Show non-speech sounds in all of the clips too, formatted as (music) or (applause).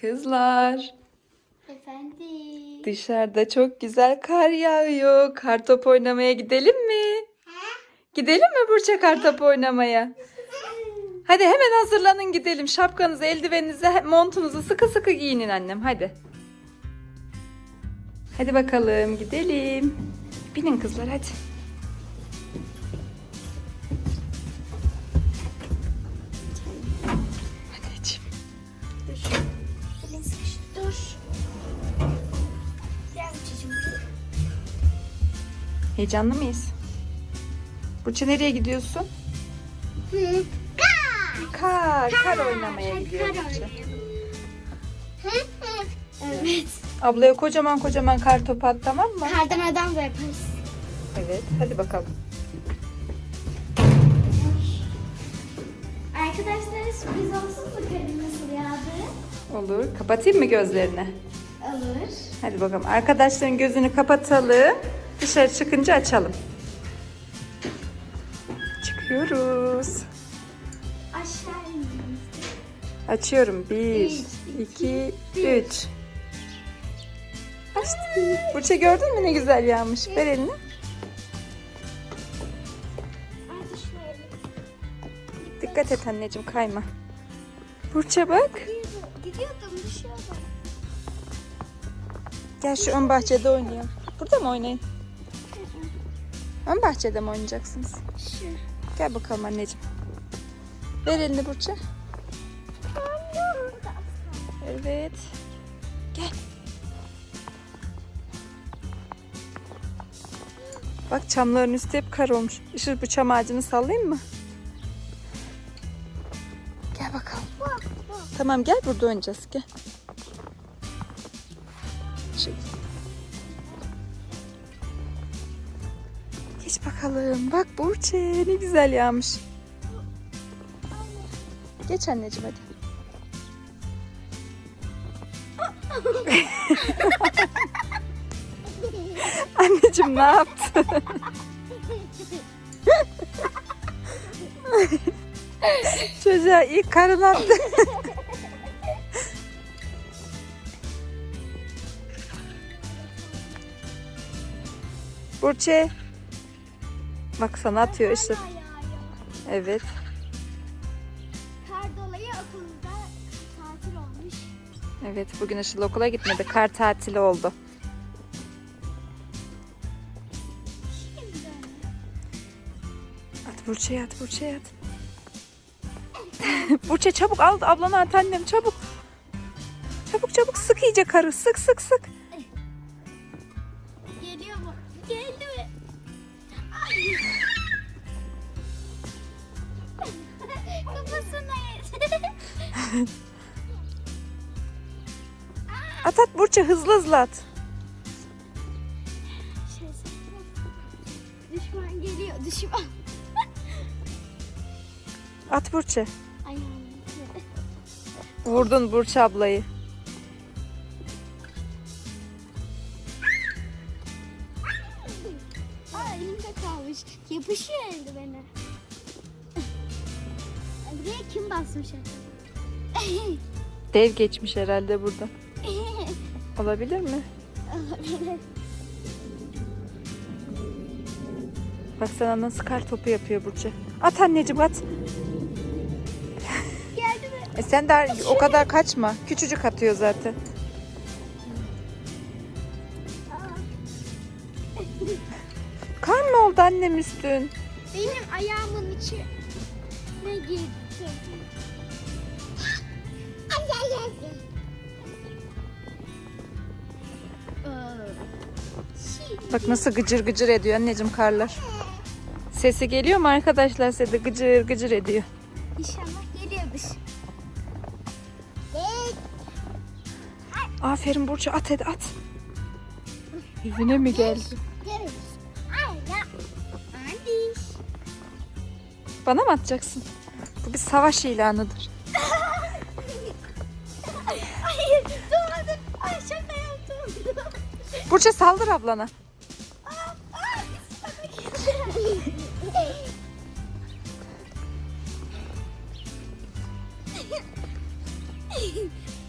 Kızlar, Efendim. dışarıda çok güzel kar yağıyor. Kar top oynamaya gidelim mi? Gidelim mi Burç'a kar top oynamaya? Hadi hemen hazırlanın gidelim. Şapkanızı, eldiveninizi, montunuzu sıkı sıkı giyinin annem. Hadi. Hadi bakalım gidelim. Binin kızlar. Hadi Heyecanlı mıyız? Burça nereye gidiyorsun? Hı. Kar, kar oynamaya Kar gidiyor Burça. Evet. Ablaya kocaman kocaman kar topu at tamam mı? Kardan adam da yaparız. Evet, hadi bakalım. Arkadaşlara sürpriz olsun mu karın nasıl yağdı? Olur. Kapatayım mı gözlerini? Olur. Hadi bakalım. Arkadaşların gözünü kapatalım. Dışarı çıkınca açalım. Çıkıyoruz. Aşağı. Açıyorum. Bir, Üç, iki, üç. Açtım. Burça gördün mü ne güzel yağmış? Ver elini. Dikkat et anneciğim kayma. Burça bak. Gidiyordum düşüyordum. Gel şu ön bahçede oynayalım. Burada mı oynayın? Ön bahçede mi oynayacaksınız? Şu. Gel bakalım anneciğim. Ver elini Burça. Evet. Gel. Bak çamların üstü hep kar olmuş. Işıl bu çam ağacını sallayayım mı? Gel bakalım. Tamam gel burada oynayacağız. Gel. Bakalım. Bak Burçe ne güzel yağmış. Geç anneciğim hadi. (laughs) Anneciğim ne yaptın? (laughs) Çocuğa ilk karın attı. (laughs) Burçe. Bak sana atıyor yağıyor. Evet. Kar dolayı okulda tatil olmuş. Evet bugün Işıl okula gitmedi. Kar tatili oldu. At Burçe'ye at Burçe'ye at. (laughs) Burçe çabuk al ablana at annem çabuk. Çabuk çabuk sık iyice karı sık sık sık. Hızlı hızlı at. Şey, Düşman geliyor düşman. (laughs) At Burçe. Vurdun Burçe ablayı. Aa elimde kalmış. Yapışıyor eldivene. Buraya kim basmış acaba? Dev geçmiş herhalde burada. (laughs) Olabilir mi? Bak sana nasıl kar topu yapıyor Burçe. At anneciğim at. Geldi mi? E sen de o kadar kaçma. Küçücük atıyor zaten. Kar mı oldu annem üstün? Benim ayağımın içi ne girdi? Bak nasıl gıcır gıcır ediyor anneciğim karlar. Sesi geliyor mu arkadaşlar size de gıcır gıcır ediyor. İnşallah geliyordur. Aferin Burcu at hadi at. Yüzüne mi geldi? Bana mı atacaksın? Bu bir savaş ilanıdır. Burcu saldır ablana.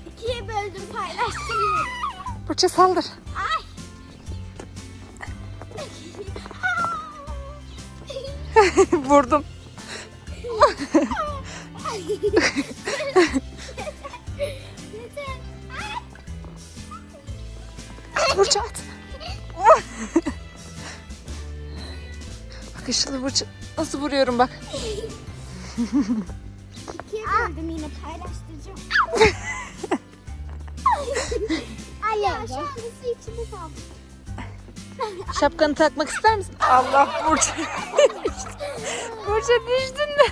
İkiye böldüm paylaştım. Burçe saldır. Ay. (laughs) Vurdum. Burçe at. bak Işıl'ı Burçe nasıl vuruyorum bak. İkiye böldüm yine paylaştıracağım. Ay ya şu anda su içinde kaldım. Şapkanı takmak ister misin? Allah Burçe. Burçe düştün mü?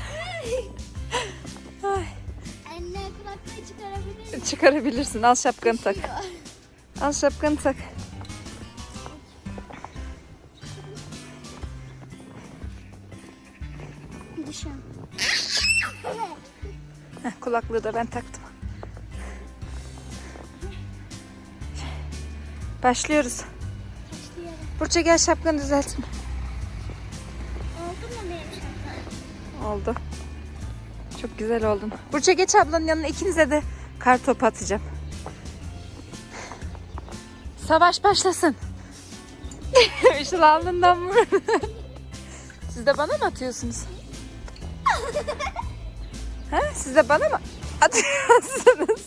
Ay, Anne kulaklığı çıkarabilir çıkarabilirsin. Al şapkanı tak. Al şapkanı tak. Düşün. Heh, kulaklığı da ben taktım. Başlıyoruz. Başlayalım. Burçe gel şapkanı düzeltin. Oldu mu benim şapkam? Oldu. Çok güzel oldun. Burçe geç ablanın yanına ikinize de kar topu atacağım. Savaş başlasın. (laughs) Işıl alnından vur. Siz de bana mı atıyorsunuz? (laughs) ha? Siz de bana mı atıyorsunuz?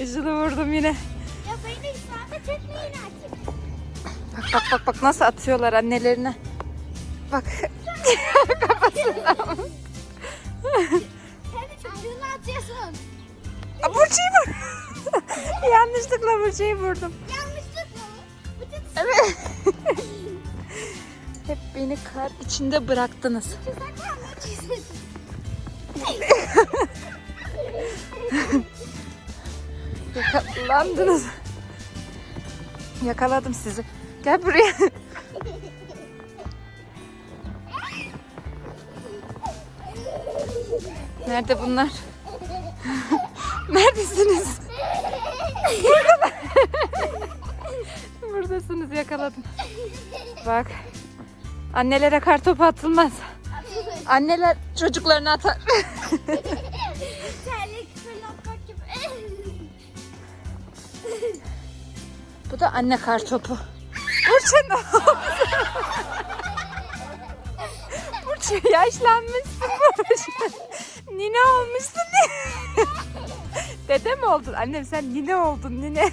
(laughs) Işıl'ı vurdum yine. Ya beni isabet etmeyin artık. Bak bak bak bak nasıl atıyorlar annelerine. Bak Sen de çocuğunu atıyorsun. Burçe'yi vur. Yanlışlıkla Burçe'yi vurdum. Evet. Hep beni kar içinde bıraktınız. Yakalandınız. Yakaladım sizi. Gel buraya. Nerede bunlar? (laughs) Neredesiniz? Buradalar. Buradasınız yakaladım. Bak. Annelere kar topu atılmaz. Anneler çocuklarını atar. (laughs) Bu da anne kar topu. Burçe ne? Burçe yaşlanmışsın Burçe. Nine olmuşsun. (laughs) Dede mi oldun? Annem sen nine oldun nine.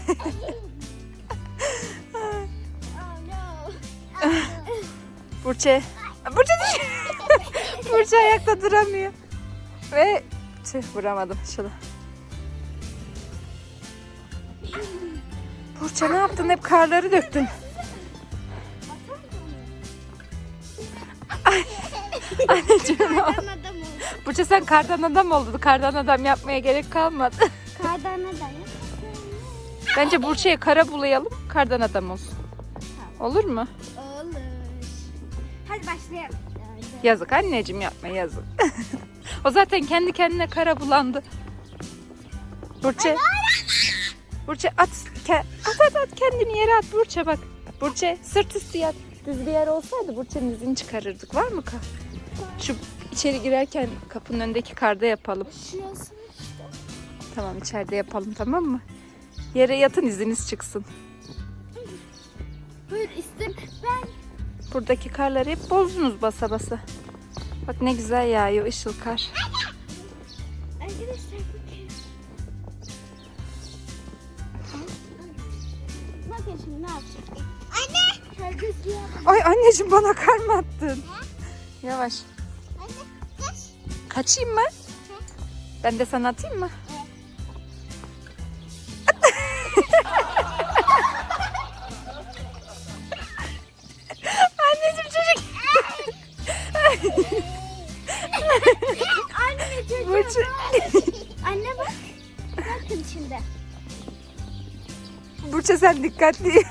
Burçe. Burçe düş. (laughs) Burçe ayakta duramıyor. Ve tüh vuramadım şunu. Burçe ne yaptın? Hep karları döktün. Anneciğim adam oldu. Burçe sen kardan adam oldun. Kardan adam yapmaya gerek kalmadı. Kardan adam. Bence Burçe'ye kara bulayalım. Kardan adam olsun. Olur mu? Hadi başlayalım. Yazık anneciğim yapma yazık. (laughs) o zaten kendi kendine kara bulandı. Burçe. Burçe at, ke- at at at kendini yere at Burçe bak. Burçe sırt üstü yat. Düz bir yer olsaydı Burçe'nin izini çıkarırdık. Var mı kar? Şu içeri girerken kapının önündeki karda yapalım. Tamam içeride yapalım tamam mı? Yere yatın iziniz çıksın. Buyur istim. Ben Buradaki karları hep bozdunuz basa basa. Bak ne güzel yağıyor ışıl kar. arkadaşlar bakın. Şimdi ne. Anne. Ay anneciğim bana kar mı attın? Yavaş. Anne kaç. Kaçayım mı? Ben de sana atayım mı? Anne çocuğum. Burcu. Anne bak. Bakın şimdi. Burça sen dikkatli.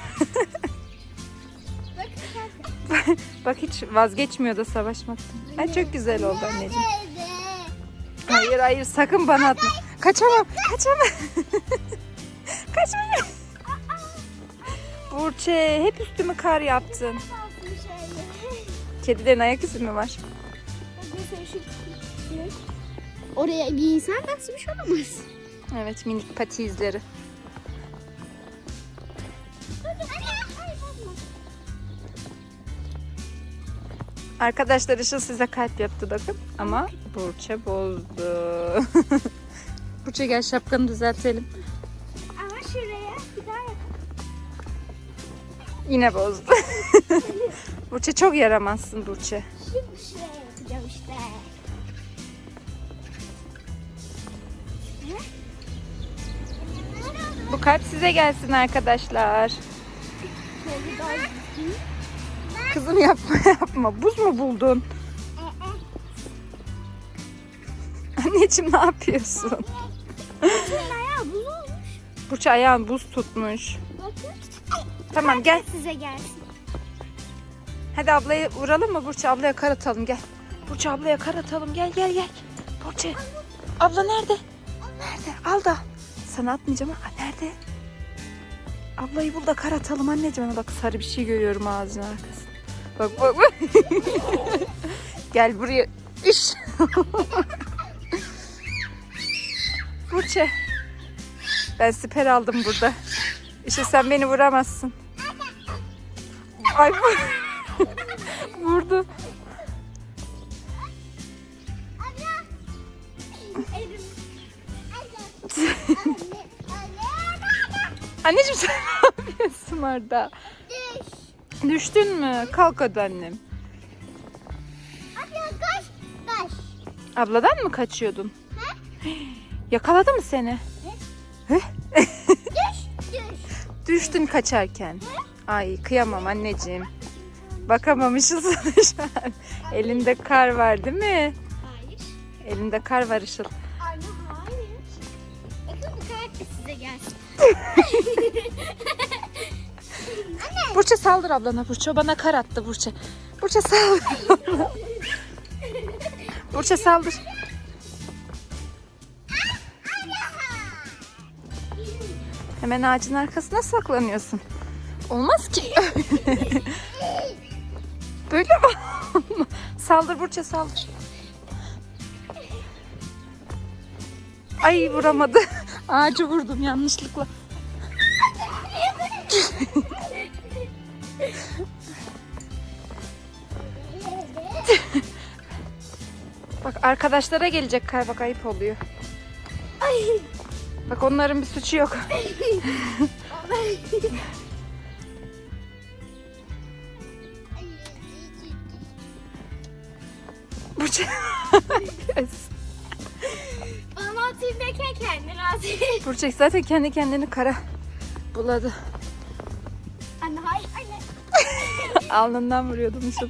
Bak hiç vazgeçmiyor da savaşmaktan. Ay çok güzel oldu anneciğim. Hayır hayır sakın bana atma. Kaçamam. Kaçamam. (laughs) Kaçamam. Burçe hep üstümü kar yaptın. Kedilerin ayak izi mi var? Oraya bir insan basmış olamaz. Evet minik pati izleri. Arkadaşlar Işıl size kalp yaptı bakın. Ama Burçe bozdu. (laughs) Burçe gel şapkanı düzeltelim. Ama şuraya bir daha yap. Yine bozdu. (laughs) Burçe çok yaramazsın Burçe. Şimdi şuraya Bu kalp size gelsin arkadaşlar. Kızım yapma (laughs) yapma. Buz mu buldun? Anneciğim ne yapıyorsun? Burçe ayağın buz tutmuş. Tamam gel. Size gelsin. Hadi ablayı vuralım mı Burçe? Ablaya kar atalım gel. Burçe ablaya kar atalım gel gel gel. Burçe. Abla nerede? Nerede? Al da. Sana atmayacağım ama nerede? Ablayı bul da kar atalım anneciğim. Bak sarı bir şey görüyorum ağzının arkasında. Bak bak bak. (laughs) gel buraya. İş. (laughs) Burçe. Ben siper aldım burada. İşte sen beni vuramazsın. Ay bu- (laughs) vurdu. Anneciğim sen (laughs) ne yapıyorsun orada? Düştün mü? Kalk hadi annem. Abla kaç. Kaç. Abladan mı kaçıyordun? (gasps) Yakaladı mı seni? (laughs) Düş. Düş. Düştün kaçarken. Ay kıyamam anneciğim. Bakamamışız sana (laughs) şu an. Elinde kar var değil mi? Hayır. Elinde kar var Işıl. Burçe saldır ablana Burçe. O bana kar attı Burçe. Burçe saldır. Burçe saldır. Hemen ağacın arkasına saklanıyorsun. Olmaz ki. Böyle mi? olma- saldır Burçe saldır. Ay vuramadı. Ağacı vurdum yanlışlıkla. Arkadaşlara gelecek kar bak ayıp oluyor. Ay. Bak onların bir suçu yok. Burçe. Bana atayım derken kendini atayım. Burçek zaten kendi kendini kara buladı. Anne hayır anne. (laughs) Alnından vuruyordum Işıl.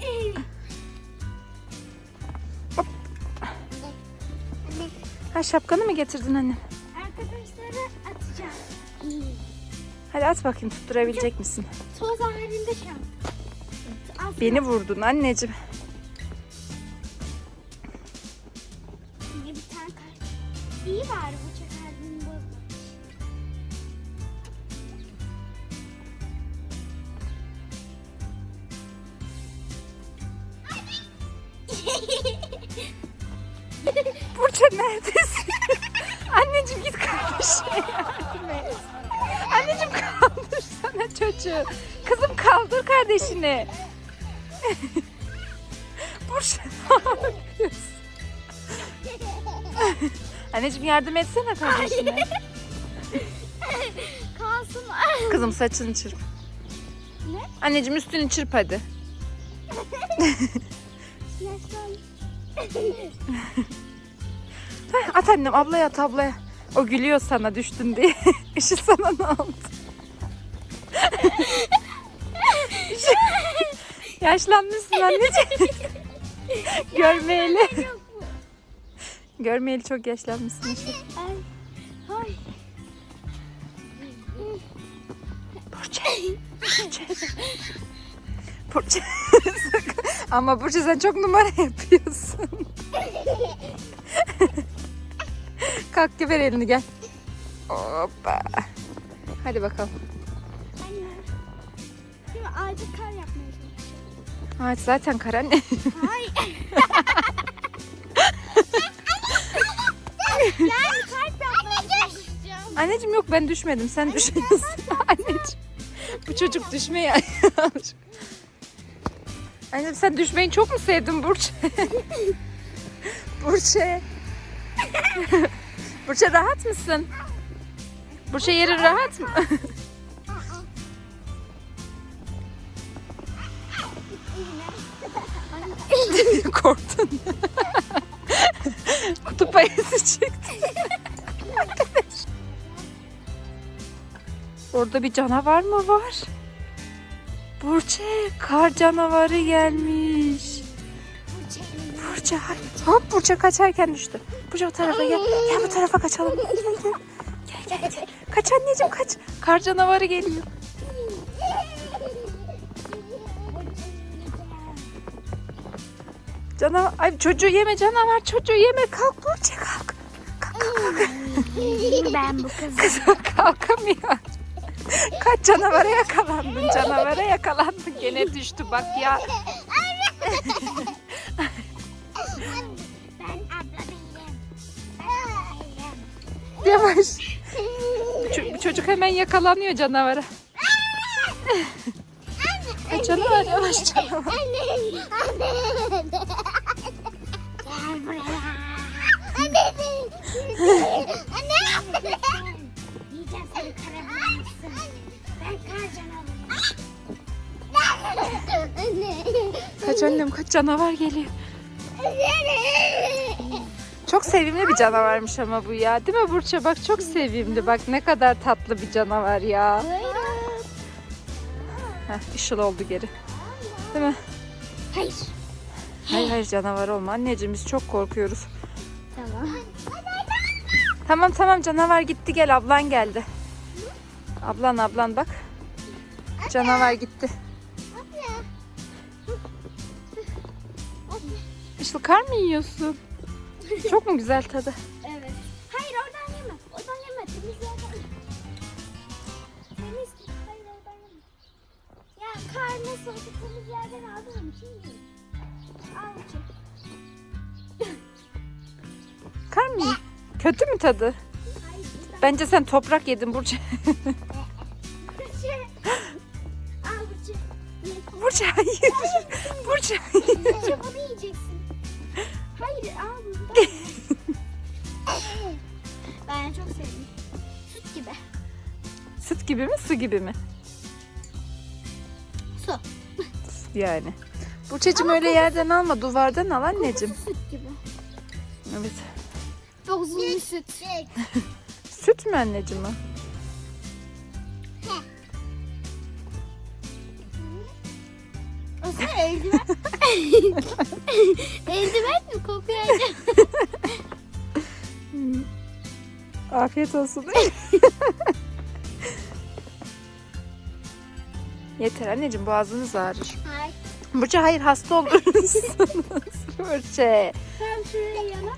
Ha şapkanı mı getirdin annem? Arkadaşlara atacağım. Hadi at bakayım tutturabilecek misin? Toz halinde. Az Beni vurdun anneciğim. Burça neredesin? (laughs) Anneciğim git kardeşine yardım et. Anneciğim kaldır sana çocuğu. Kızım kaldır kardeşini. (laughs) Burça? Anneciğim yardım etsene kardeşine. (laughs) Kalsın. Kızım saçını çırp. Ne? Anneciğim üstünü çırp hadi. Yaşlan. Heh, At annem ablaya at ablaya. O gülüyor sana düştün diye. (laughs) Işıl sana ne oldu? (laughs) Yaşlanmışsın anneciğim. (laughs) Görmeyeli. Görmeyeli çok yaşlanmışsın Işıl. Burcu. Burcu. Burcu. Ama Burcu sen çok numara yapıyorsun. Kalk geber elini gel. Hoppa. Hadi bakalım. Anne. Şimdi ağacı kar yapmaya çalışıyorum. Ağaç zaten kar anne. Hayır. (laughs) yani kalp yapmaya çalışıyorum. Anneciğim yok ben düşmedim. Sen düşüyorsun. Anneciğim. Bu çocuk düşmeye alışık. (laughs) Anneciğim sen düşmeyi çok mu sevdin Burç? Burçe. (laughs) Burçe rahat mısın? Burçe yerin rahat mı? (laughs) Korktun. (laughs) Kutup ayısı çıktı. Arkadaş. Orada bir canavar mı var? Burçe kar canavarı gelmiş. Burçe hay- hop Burçe kaçarken düştü. Burçe o tarafa gel. Gel bu tarafa kaçalım. Gel gel gel. Gel gel. Kaç anneciğim kaç. Kar canavarı geliyor. Canavar ay çocuğu yeme canavar çocuğu yeme kalk Burçe kalk. Kalk kalk kalk. ben bu kızım. (laughs) Kızım kalkamıyor. Kaç canavara yakalandın canavara yakalandın gene düştü bak ya. (laughs) Yavaş. Bu ço- bu çocuk hemen yakalanıyor canavara. Ay canavar yavaş canavar. Kaç annem kaç canavar geliyor. Çok sevimli bir canavarmış ama bu ya. Değil mi Burça? Bak çok sevimli. Bak ne kadar tatlı bir canavar ya. Heh, Işıl oldu geri. Değil mi? Hayır. Hayır hayır canavar olma. Anneciğim biz çok korkuyoruz. Tamam. Tamam tamam canavar gitti gel ablan geldi. Ablan ablan bak. Canavar gitti. Işıl kar mı yiyorsun? (laughs) Çok mu güzel tadı? Evet. Hayır oradan yeme. Oradan yeme. Temiz yerden. Temiz. Hayır oradan yeme. Ya kar nasıl olsa temiz yerden aldığım için yiyeyim. Al için. Kar mı? Kötü mü tadı? Hayır. Bence sen toprak yedin Burcu. (laughs) Burcu. Al Burcu. Burcu hayır. Burcu hayır. Burcu bunu yiyeceksin. Hayır al Süt gibi mi su gibi mi? Su. (laughs) Yani. Burçacığım öyle yerden alma duvardan al anneciğim. Süt gibi. Evet. Çok uzun bir süt. (laughs) Süt mü anneciğim o? Zaman eldiven. (laughs) eldiven mi kokuyor? Afiyet olsun. Yeter anneciğim boğazınız ağrır. Hayır. Burcu hayır hasta olursunuz. (laughs) Burcu. Tam şuraya yana.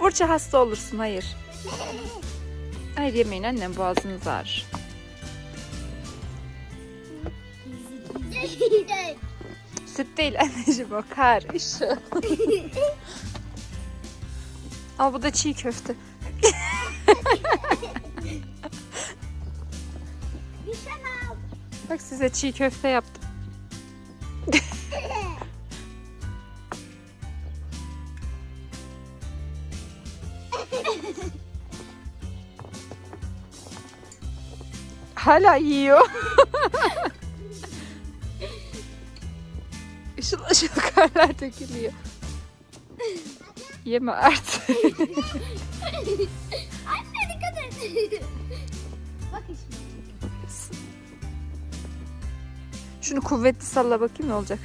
Burcu hasta olursun hayır. Hayır yemeyin annem boğazınız ağrır. Süt değil anneciğim o kar. Işıl. (laughs) Al bu da çiğ köfte. (laughs) Bak size çiğ köfte yaptım. Hala yiyor. Işıl ışıl karlar dökülüyor. Yeme artık. Şunu kuvvetli salla bakayım ne olacak.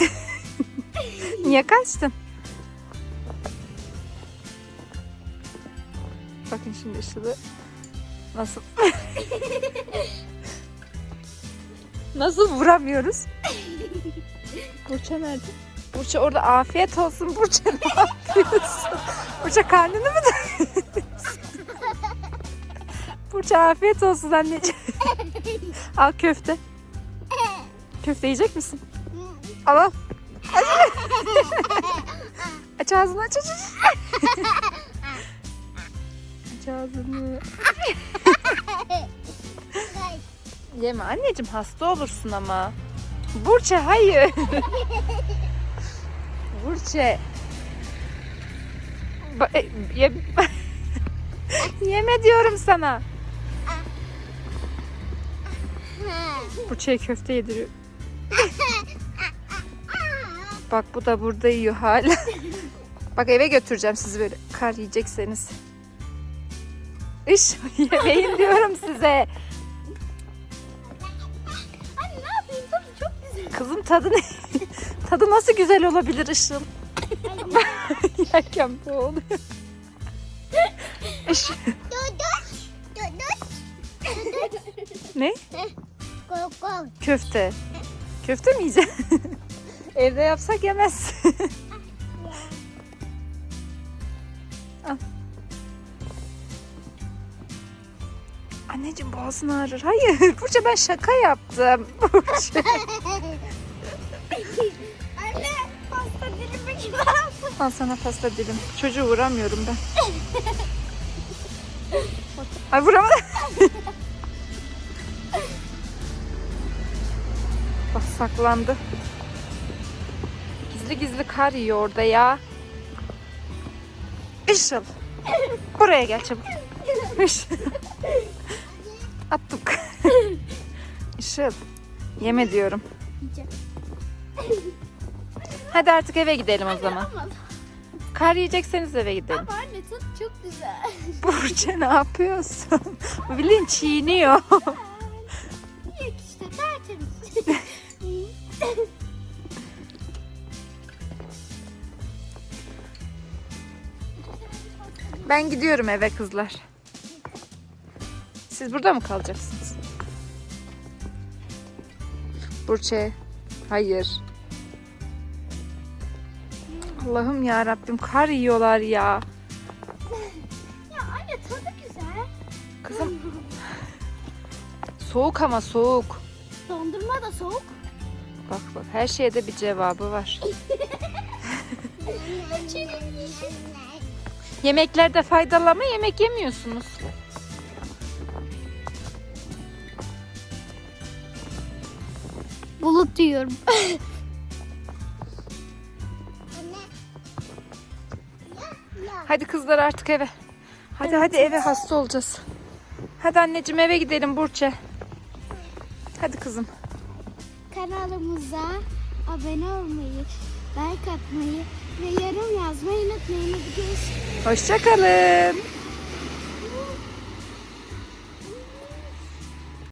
(laughs) Niye kaçtın? Bakın şimdi Işıl'ı nasıl (laughs) nasıl vuramıyoruz? Burça nerede? Burça orada afiyet olsun Burça ne yapıyorsun? Burça karnını mı doyuruyorsun? (laughs) Burça afiyet olsun anneciğim. (laughs) Al köfte. Köfte yiyecek misin? Al al. (laughs) Aç ağzını aç aç aç. (laughs) şunu. Yeme anneciğim hasta olursun ama. Burçe hayır. Burçe. Ba- e, ye- Yeme diyorum sana. Burçe'ye köfte yediriyor. Bak bu da burada yiyor hala. Bak eve götüreceğim sizi böyle kar yiyecekseniz. İş yemeyin diyorum size. Anne ne yapayım? Tadı çok güzel. Kızım tadı ne? tadı nasıl güzel olabilir Işıl? Yerken bu oluyor. Iş- Dudut. Dudut. ne? Köfte. Köfte mi yiyeceksin? (laughs) Evde yapsak yemez. (laughs) Al. Anneciğim boğazın ağrır. Hayır (laughs) Burcu ben şaka yaptım. Burcu. Anne pasta dilimi gibi. Al sana pasta dilim. Çocuğu vuramıyorum ben. Ay vuramadım. Saklandı. Gizli gizli kar yiyor orada ya. Işıl. Buraya gel çabuk. Işıl. (laughs) Attık. Işıl. Yeme diyorum. Yiyeceğim. Hadi artık eve gidelim o zaman. Ama, Kar yiyecekseniz eve gidelim. ama anne tadı çok güzel. (laughs) Burcu ne yapıyorsun? Bu bildiğin çiğniyor. Yok işte tertemiz. Ben gidiyorum eve kızlar. Siz burada mı kalacaksınız? Burçe. Hayır. Allah'ım ya Rabbim kar yiyorlar ya. ya anne tadı güzel. Kızım soğuk ama soğuk. Dondurma da soğuk. Bak bak her şeyde bir cevabı var. Yemeklerde faydalı ama yemek yemiyorsunuz. Bulut diyorum. (laughs) Hadi kızlar artık eve. Hadi hadi eve hasta olacağız. Hadi anneciğim eve gidelim Burçe. Hadi kızım. Kanalımıza abone olmayı, like atmayı ve yorum yazmayı unutmayın. Hoşçakalın.